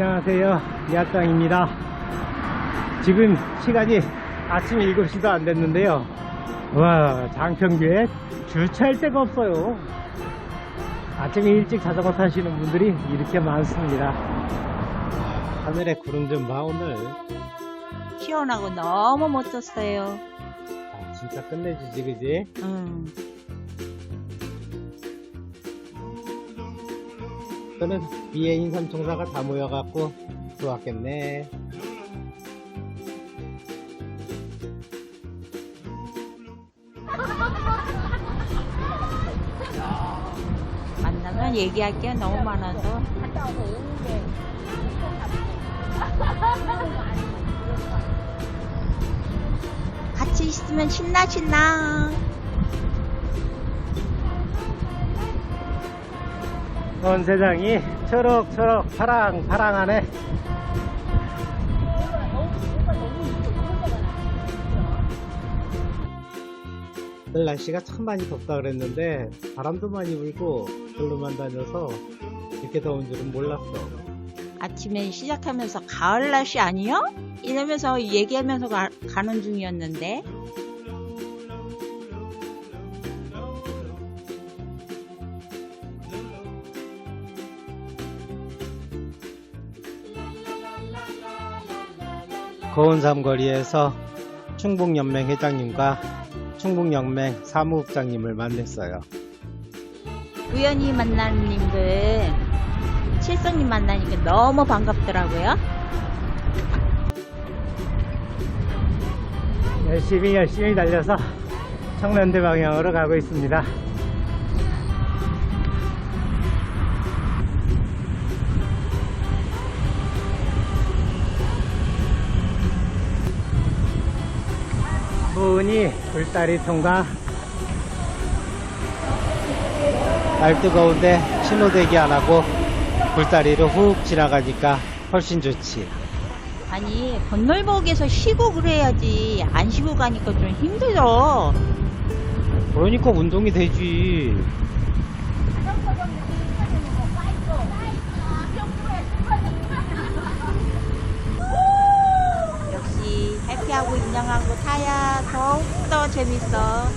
안녕하세요. 야짱입니다. 지금 시간이 아침 7시도 안 됐는데요. 와, 장평교에 주차할 데가 없어요. 아침에 일찍 자전거 타시는 분들이 이렇게 많습니다. 하늘에 구름 좀 봐, 오늘. 시원하고 너무 멋졌어요. 아, 진짜 끝내주지, 그지? 음. 저는 위에 인삼총사가 다 모여갖고 들어왔겠네. 만나면 얘기할 게 너무 많아서 같이 있으면 신나 신나. 온 세상이 초록초록 파랑파랑하네. 오늘 날씨가 참 많이 덥다 그랬는데 바람도 많이 불고 별로만 다녀서 이렇게 더운 줄은 몰랐어. 아침에 시작하면서 가을 날씨 아니요? 이러면서 얘기하면서 가, 가는 중이었는데 고운 삼거리에서 충북연맹 회장님과 충북연맹 사무국장님을 만났어요. 우연히 만나는 님들 칠성님 만나니까 너무 반갑더라고요. 열심히 열심히 달려서 청년대 방향으로 가고 있습니다. 부은이 불다리 통과 날 뜨거운데 신호 대기 안 하고 불다리로 훅 지나가니까 훨씬 좋지. 아니 건널목에서 쉬고 그래야지 안 쉬고 가니까 좀 힘들어. 그러니까 운동이 되지. 역시 해피하고 인정하고 타야 더욱더 재밌어.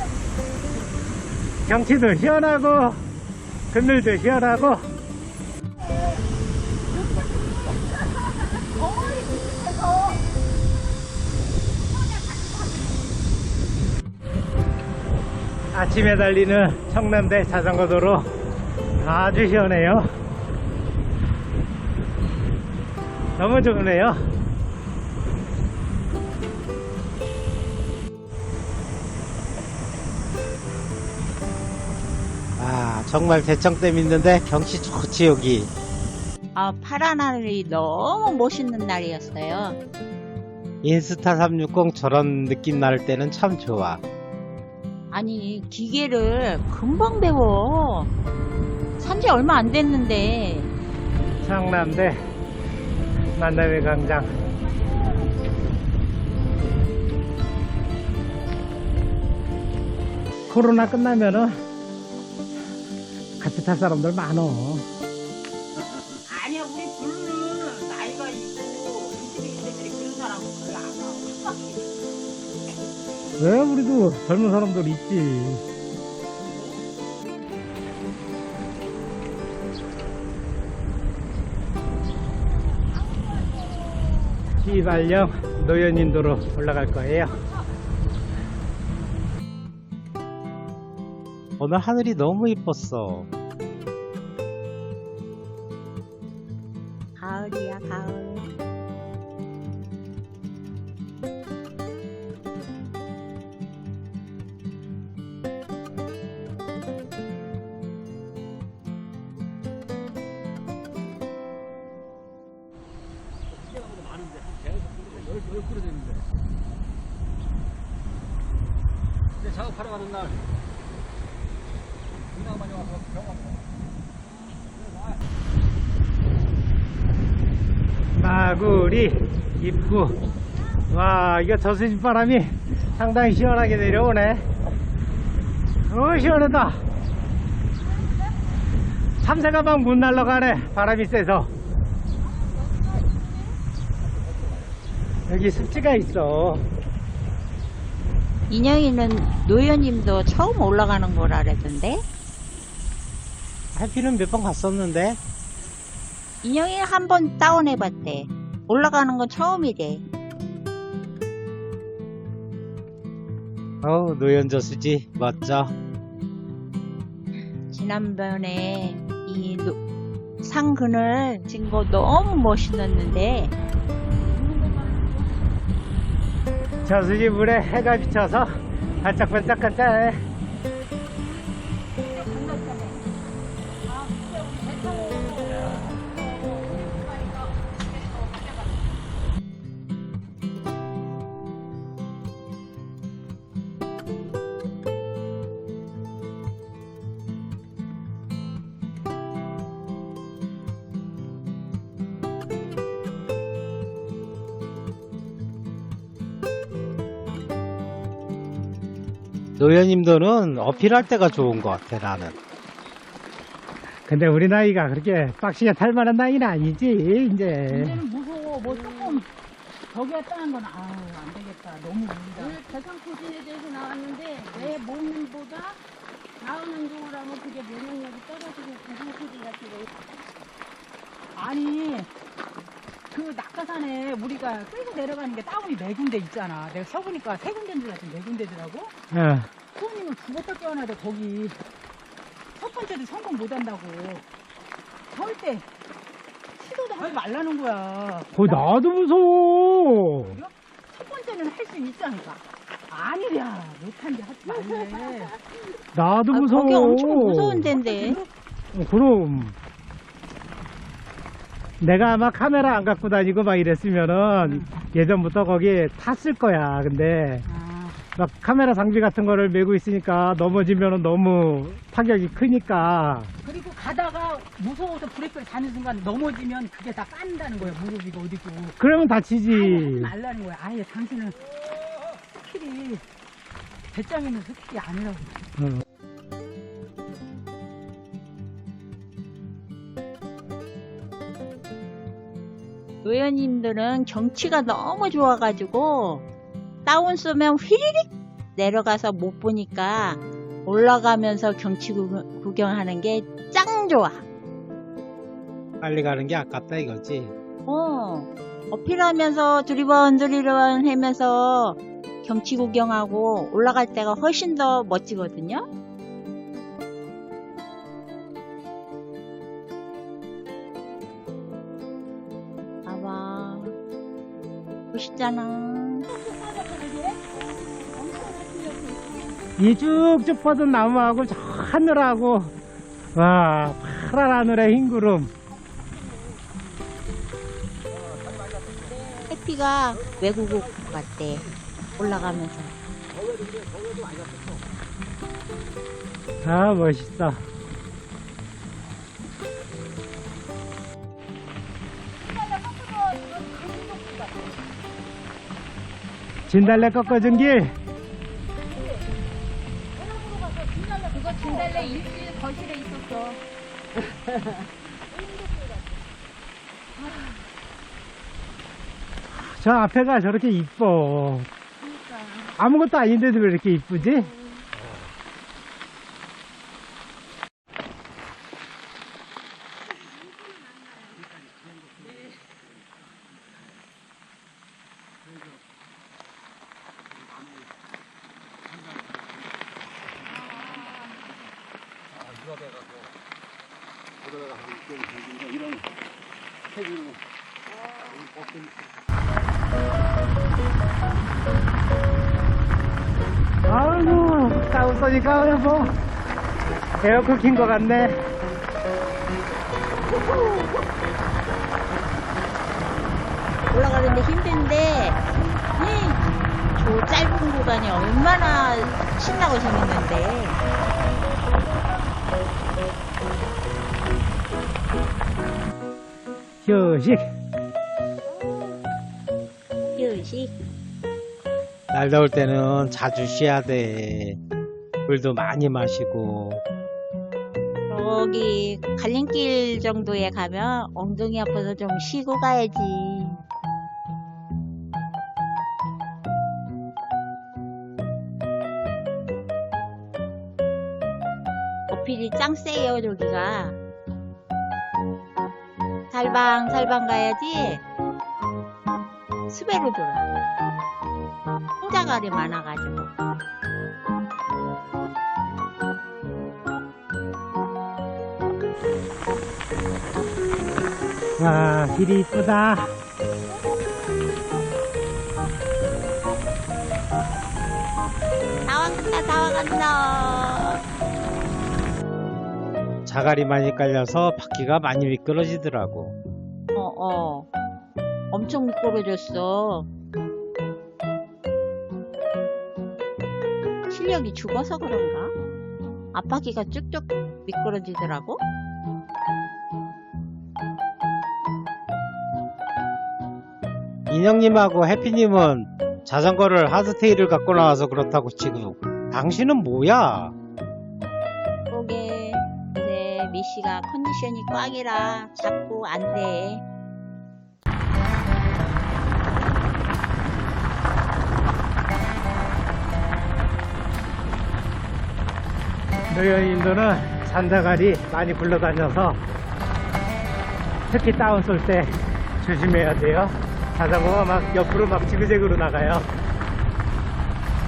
경치도 시원하고 그늘도 시원하고. 아침에 달리는 청남대 자전거 도로 아주 시원해요. 너무 좋으네요 정말 대청댐 있는데 경치 좋지 여기 아 파란 하늘이 너무 멋있는 날이었어요. 인스타 360 저런 느낌 날 때는 참 좋아 아니 기계를 금방 배워. 산지 얼마 안 됐는데 청남대 만남의 광장 코로나 끝나면은 같이 탈 사람들 많어. 아니야 우리 둘은 나이가 있고 20, 20대들이 그런 사람은 별로 안 와. 왜 우리도 젊은 사람들 있지? 시발령 노현인도로 올라갈 거예요. 오늘 하늘이 너무 이뻤어 가을. 이제 작업하러 가는 날 분당 많이 와서 병원 마구리 입구. 와 이거 저수지 바람이 상당히 시원하게 내려오네. 오 시원하다. 참새가 막못 날라가네. 바람이 세서. 여기 습지가 있어. 인영이는 노현님도 처음 올라가는 거라 그랬던데? 해피는 몇 번 갔었는데. 인영이 한 번 다운해봤대 올라가는 건 처음이래 어우, 노현저수지. 멋져. 지난번에 이 노- 상근을 진 거 너무 멋있었는데 저수지 물에 해가 비쳐서 반짝반짝반짝해. 노현님도는 어필할 때가 좋은 것 같아, 나는. 근데 우리 나이가 그렇게 빡시게 탈 만한 나이는 아니지, 이제. 이제는 무서워. 뭐 조금 저기 했다는 건 아우 안 되겠다. 너무 무리다. 오늘 대상포진에 대해서 나왔는데 왜 몸보다 나은 운동을 하면 그게 면역력이 떨어지고 대상포진 같은 거 아니 그 낙하산에 우리가 끌고 내려가는 게 다운이 네 군데 있잖아. 내가 서보니까 세 군데인 줄 알았지 네 군데더라고. 어. 수호님은 죽었다 깨어나야 돼 거기 첫 번째도 성공 못 한다고. 절대 시도도 하지 말라는 거야. 거 나도 무서워. 첫 번째는 할 수 있다니까. 아니야 못한 게 하지 말래. 나도 아, 무서워. 거기 엄청 무서운 데인데 어, 그럼. 내가 아마 카메라 안 갖고 다니고 막 이랬으면은 예전부터 거기 탔을 거야. 근데 아, 막 카메라 장비 같은 거를 메고 있으니까 넘어지면은 너무 타격이 크니까. 그리고 가다가 무서워서 브레이크를 잡는 순간 넘어지면 그게 다 깐다는 거야 무릎이가 어디고 그러면 하지 다치지. 말라는 거야 아예 당신은 스킬이 배짱 있는 스킬이 아니라고 응. 노현님들은 경치가 너무 좋아가지고 다운 쏘면 휘리릭 내려가서 못 보니까 올라가면서 경치 구- 구경하는 게 짱 좋아. 빨리 가는 게 아깝다 이거지. 어, 어필하면서 두리번 두리번 하면서 경치 구경하고 올라갈 때가 훨씬 더 멋지거든요. 있잖아. 이 쭉쭉 뻗은 나무하고 저 하늘하고 와 파란 하늘의 흰 구름. 해피가 외국어 같대. 올라가면서. 아 멋있어. 진달래 꺾어준 길. 그거 진달래 일주일 거실에 있었어 저 앞에가 저렇게 이뻐. 아무것도 아닌데도 왜 이렇게 이쁘지? 다운 써니까 뭐 에어컨 킨것 같네. 올라가는데 힘든데, 이, 저 짧은 구간이 얼마나 신나고 재밌는데. 휴식. 휴식. 날 더울 때는 자주 쉬어야 돼. 물도 많이 마시고 저기 갈림길 정도에 가면 엉덩이 아파서 좀 쉬고 가야지. 어필이 짱 세요 저기가. 살방 살방 가야지. 수배로 돌아. 홍자갈이 많아가지고. 와, 길이 이쁘다. 다 와간다 다 와간다 자갈이 많이 깔려서 바퀴가 많이 미끄러지더라고. 어 어 엄청 미끄러졌어 실력이 죽어서 그런가? 앞바퀴가 쭉쭉 미끄러지더라고 인형님하고 해피님은 자전거를 하드테일을 갖고 나와서 그렇다고 치고 당신은 뭐야? 그러게 근데 미씨가 컨디션이 꽝이라 자꾸 안돼 노연인도는 산자갈이 많이 굴러다녀서 특히 다운 쏠 때 조심해야 돼요. 자전거가 막 옆으로 막 지그재그로 나가요.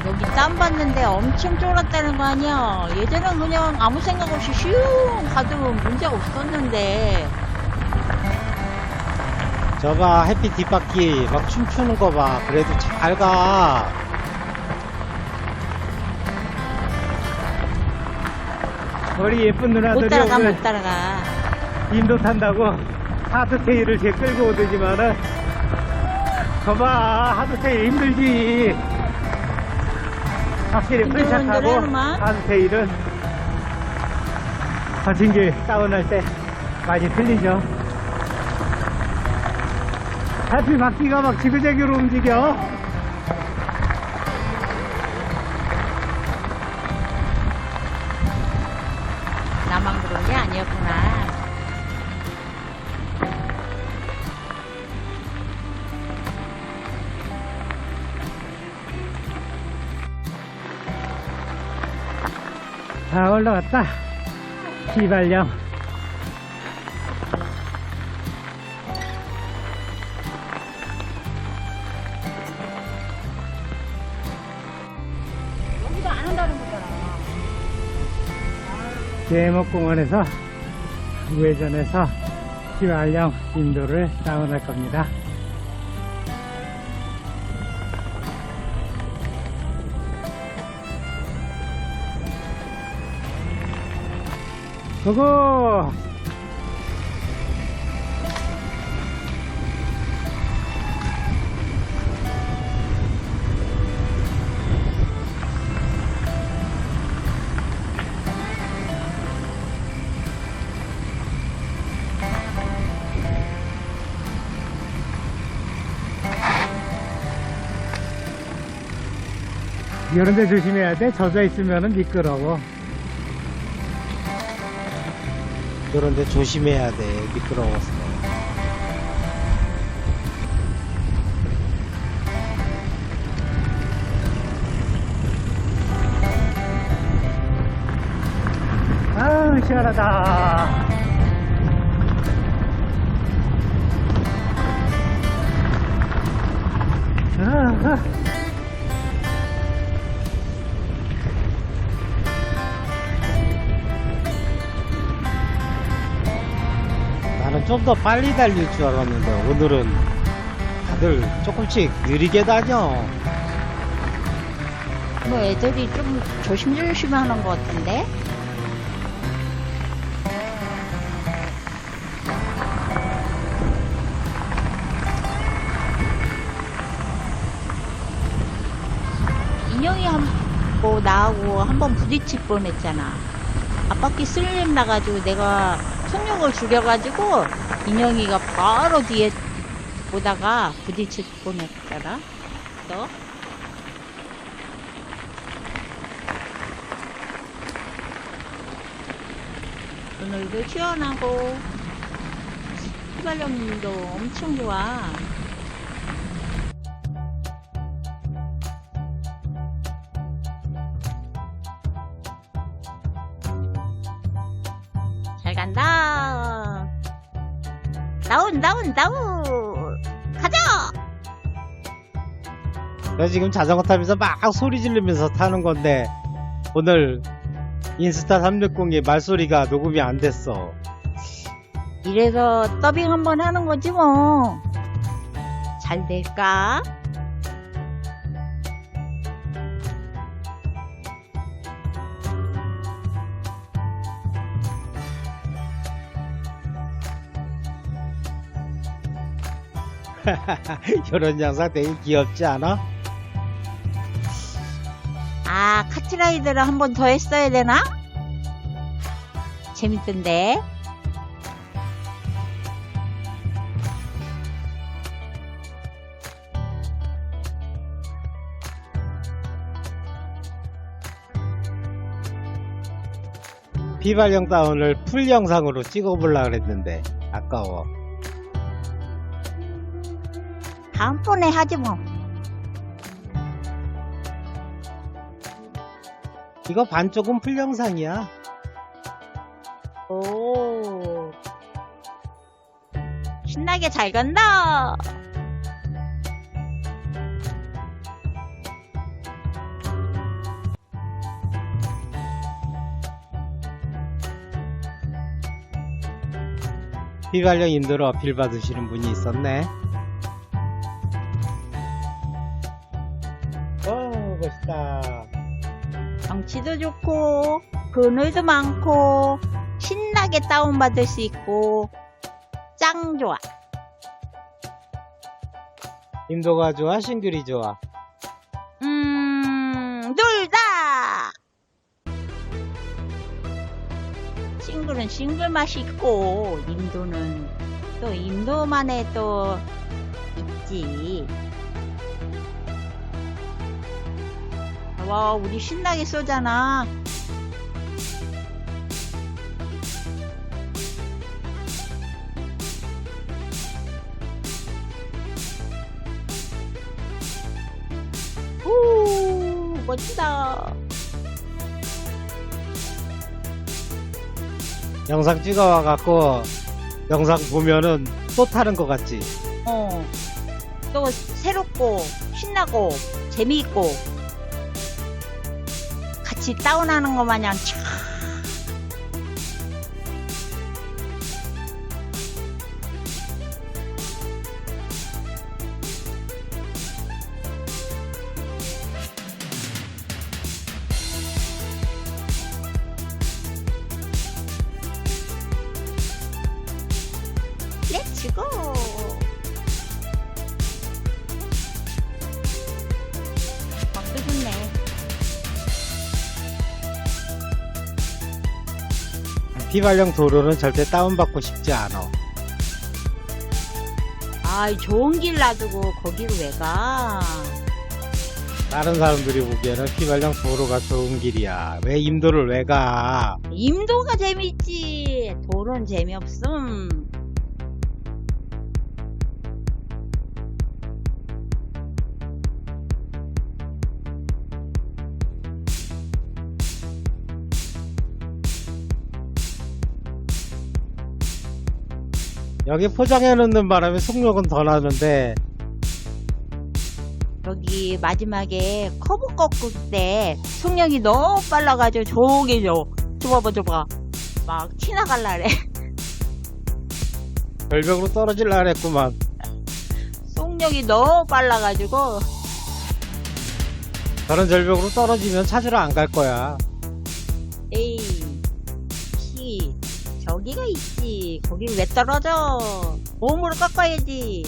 여기 땀 봤는데 엄청 쫄았다는 거 아니야 예전엔 그냥 아무 생각 없이 슝 가도 문제 없었는데 저봐 햇빛 뒷바퀴 막 춤추는 거 봐. 그래도 잘 가. 우리 예쁜 못 누나들이 따라가 오늘 못 따라가 인도 탄다고 하드테일을 제 끌고 오더지만은 저봐 하드테일 힘들지. 확실히 흔들흔들하구만. 하드테일은. 거친 길 다운할 때 많이 틀리죠. 하필 바퀴가 막 지그재그로 움직여. 나만 그런 게 아니었구나 다 올라갔다. 시발령. 여기도 안 한다는 거잖아. 계목공원에서 우회전해서 시발령 인도를 다운할 겁니다 고고 이런 데 조심해야 돼. 젖어 있으면 미끄러워. 이런 데 조심해야 돼. 미끄러워서. 아우, 시원하다. 아, 아. 좀 더 빨리 달릴 줄 알았는데 오늘은 다들 조금씩 느리게 다녀. 뭐 애들이 좀 조심조심 하는 것 같은데? 인형이 한뭐 나하고 한 번 부딪힐 뻔했잖아. 앞바퀴 슬림 나가지고 내가 속력을 줄여가지고 인형이가 바로 뒤에 보다가 부딪힐 뻔했잖아. 너 오늘도 시원하고 휘발유도 엄청 좋아. 다 운 다운 다운 가자 나 지금 자전거 타면서 막 소리 지르면서 타는 건데 오늘 인스타 360의 말소리가 녹음이 안 됐어. 이래서 더빙 한번 하는 거지 뭐 잘 될까? 이런 영상 되게 귀엽지 않아? 아 카트라이더를 한 번 더 했어야 되나? 재밌던데 비발령 다운을 풀 영상으로 찍어보려고 그랬는데 아까워. 다음번에 하지 뭐 이거 반쪽은 풀 영상이야. 오. 신나게 잘 간다. 비발령 인도로 어필 받으시는 분이 있었네. 경치도 좋고, 그늘도 많고, 신나게 다운받을 수 있고, 짱 좋아. 인도가 좋아, 싱글이 좋아. 음, 둘 다! 싱글은 싱글 맛이 있고, 인도는 또 인도만의 또 있지. 와, 우리 신나게 쏘잖아. 오, 멋지다. 영상 찍어와갖고 영상 보면은 또 타는 것 같지? 어. 또 새롭고, 신나고, 재미있고, 같이 다운하는 것 마냥 비발령 도로는 절대 다운받고 싶지 않아. 아이, 좋은 길 놔두고 거기로 왜 가? 다른 사람들이 보기에는 비발령 도로가 좋은 길이야. 왜 임도를 왜 가? 임도가 재밌지. 도로는 재미없음. 여기 포장해 놓는 바람에 속력은 더 나는데. 여기 마지막에 커브 꺾을 때 속력이 너무 빨라가지고 저기 저 저봐봐 저봐. 막 티나갈라래. 절벽으로 떨어질라 그랬구만. 속력이 너무 빨라가지고. 저런 절벽으로 떨어지면 찾으러 안 갈 거야. 에이 키 저기가 있지 거길 왜 떨어져? 몸으로 꺾어야지.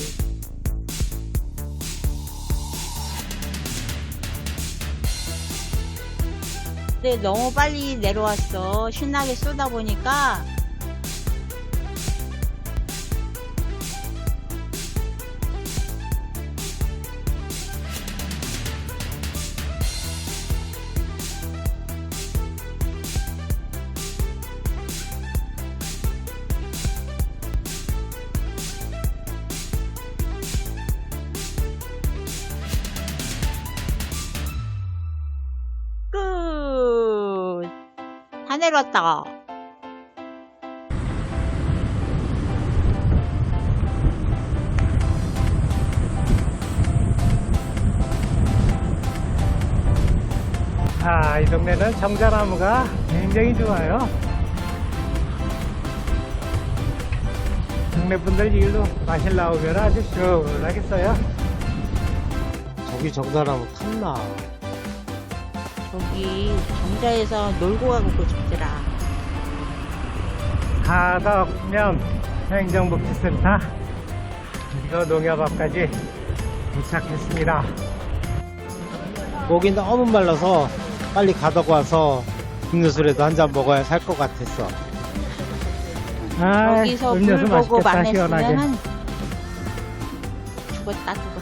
근데 너무 빨리 내려왔어. 신나게 쏘다 보니까 내렸다. 아, 이 동네는 정자나무가 굉장히 좋아요. 동네 분들 이 일로 마실라오면 아주 시원하겠어요. 저기 정자나무 탔나? 저기 정자에서 놀고 가고 싶더라. 가덕면 행정복지센터 이거 농협 앞까지 도착했습니다. 목이 너무 말라서 빨리 가덕 와서 음료수라도 한 잔 먹어야 살 것 같았어. 아, 거기서 물 음료수 보고 맛있겠다, 시원하게. 만났으면 죽었다 또.